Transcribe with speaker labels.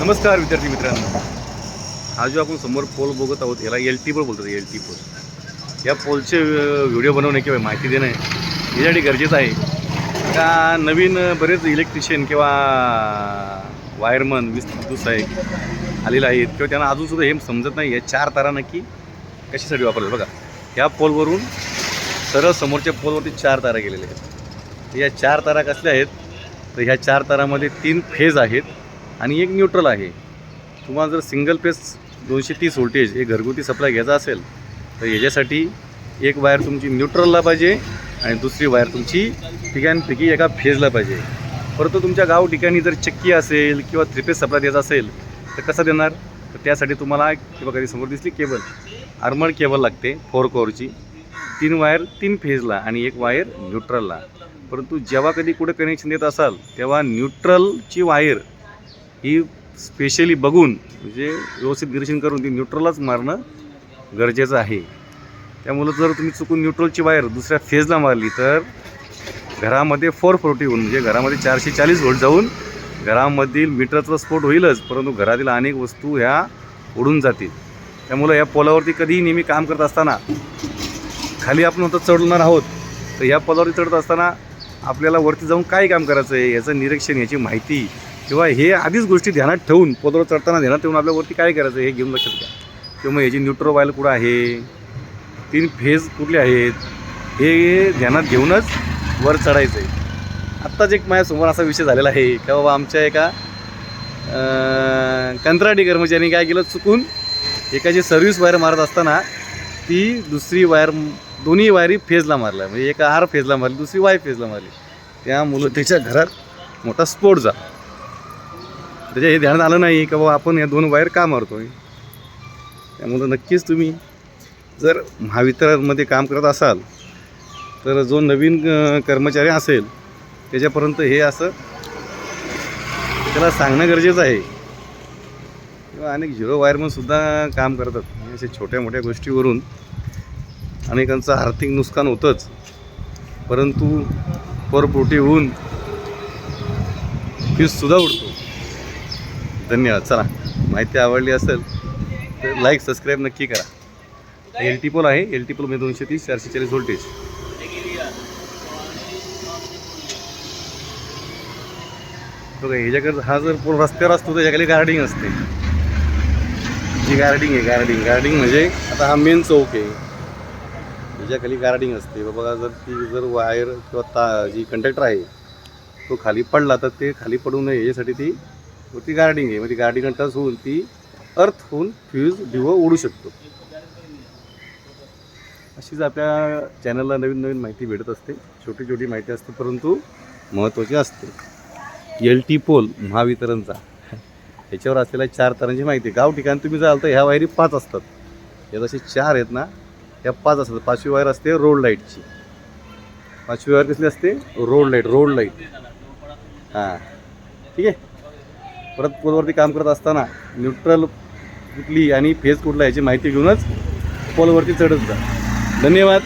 Speaker 1: नमस्कार विद्यार्थी मित्रांनो. हा जो आपण समोर पोल बघत आहोत याला एल टी पोल बोलतात एल टी पोल. या पोलचे व्हिडिओ बनवणे किंवा माहिती देणे यासाठी गरजेचं आहे. का नवीन बरेच इलेक्ट्रिशियन किंवा वायरमन वीज विद्युत आहे आलेले आहेत. किंवा त्यांना अजूनसुद्धा हे समजत नाही. या चार तारा नक्की कशासाठी वापरतात? बघा ह्या पोलवरून सरळ समोरच्या पोलवरती चार तारा गेलेल्या आहेत. या चार तारा कसल्या आहेत? तर ह्या चार तारामध्ये तीन फेज आहेत. आणि एक न्यूट्रल आहे. तुम्हाला जर सिंगल फेज दोनशे तीस व्होल्टेज हे घरगुती सप्लाय घ्यायचा असेल तर याच्यासाठी एक वायर तुमची न्यूट्रलला पाहिजे आणि दुसरी वायर तुमची ठिकाणपैकी एका फेजला पाहिजे. परंतु तुमच्या गाव ठिकाणी जर चक्की असेल किंवा थ्री सप्लाय द्यायचा असेल तर कसं देणार? तर त्यासाठी तुम्हाला किंवा कधी समोर दिसली केबल आर्मड केबल लागते फोर कोअरची तीन वायर तीन फेजला आणि एक वायर न्यूट्रलला परंतु जेव्हा कधी कुठे कनेक्शन देत असाल तेव्हा न्यूट्रलची वायर ही स्पेशली बघून म्हणजे व्यवस्थित निरीक्षण करून ती न्यूट्रलच मारणं गरजेचं आहे. त्यामुळं जर तुम्ही चुकून न्यूट्रलची वायर दुसऱ्या फेजला मारली तर घरामध्ये फोर फोर्टी होऊन म्हणजे घरामध्ये चारशे चाळीस व्होल्ट जाऊन घरामधील मीटरचा स्फोट होईलच परंतु घरातील अनेक वस्तू ह्या उडून जातील. त्यामुळं या पोलावरती कधीही नेहमी काम करत असताना खाली आपण होतं चढणार आहोत तर ह्या पोलावरती चढत असताना आपल्याला वरती जाऊन काय काम करायचं आहे याचं निरीक्षण याची माहिती किंवा हे आधीच गोष्टी ध्यानात ठेवून पदर चढताना ध्यानात ठेवून आपल्यावरती काय करायचं हे घेऊन लक्षात घ्या. किंवा मग याची न्यूट्रो कुठं आहे? तीन फेज कुठले आहेत? हे ध्यानात घेऊनच वर चढायचं आहे आत्ताच एक माझ्यासमोर असा विषय झालेला आहे का बाबा आमच्या एका कंत्राटी कर्मचाऱ्यांनी काय केलं? चुकून एकाची सर्व्हिस वायर मारत असताना ती दुसरी वायर दोन्ही वायरी फेजला मारल्या. म्हणजे एका आर फेजला मारली दुसरी वाय फेजला मारली. त्यामुळं त्याच्या घरात मोठा स्फोट झाला. त्याच्या हे ध्यानात आलं नाही का बाबा आपण या दोन वायर का मारतोय? त्यामुळं नक्कीच तुम्ही जर महावितरणमध्ये काम करत असाल तर जो नवीन कर्मचारी असेल त्याच्यापर्यंत हे असं त्याला सांगणं गरजेचं आहे. किंवा अनेक झिरो वायरमनसुद्धा काम करतात. असे अशा छोट्या मोठ्या गोष्टीवरून अनेकांचं आर्थिक नुकसान होतंच. परंतु परपोटी होऊन फीससुद्धा उडतो. धन्यवाद. चला माहिती आवडली असेल तर लाईक सबस्क्राईब नक्की करा. एल टी पोल आहे एल टी पोलमध्ये दोनशे तीस चारशे चाळीस व्होल्टेज बघा ह्याच्याकडे हा जर पूर्ण रस्त्यावर असतो त्याच्याकडे गार्डिंग असते. जी गार्डिंग आहे गार्डिंग गार्डिंग म्हणजे आता हा मेन चौक आहे. ह्याच्याखाली गार्डिंग असते. बघा जर ती जर वायर किंवा ता जी कंडक्टर आहे तो खाली पडला तर ते खाली पडू नये. याच्यासाठी ती ती गार्डिंग आहे. मग ती गार्डिंग टच होऊन ती अर्थ होऊन फ्यूज डिवो उडू शकतो. अशीच आपल्या चॅनलला नवीन नवीन माहिती भेटत असते. छोटी छोटी माहिती असते परंतु महत्त्वाची असते. एल टी पोल महावितरणचा. याच्यावर असलेल्या चार तरांची माहिती. गाव ठिकाणी तुम्ही जाल तर ह्या वायरी पाच असतात. या जसे चार आहेत ना ह्या पाच असतात. पाचवी वायर असते रोड लाईटची पाचवी वायर कसली असते? रोड लाइट रोड लाइट हां. ठीक आहे? परत पोलवरती काम करत असताना न्यूट्रल कुठली आणि फेज कुठला याची माहिती घेऊनच पोलवरती चढत जा. धन्यवाद.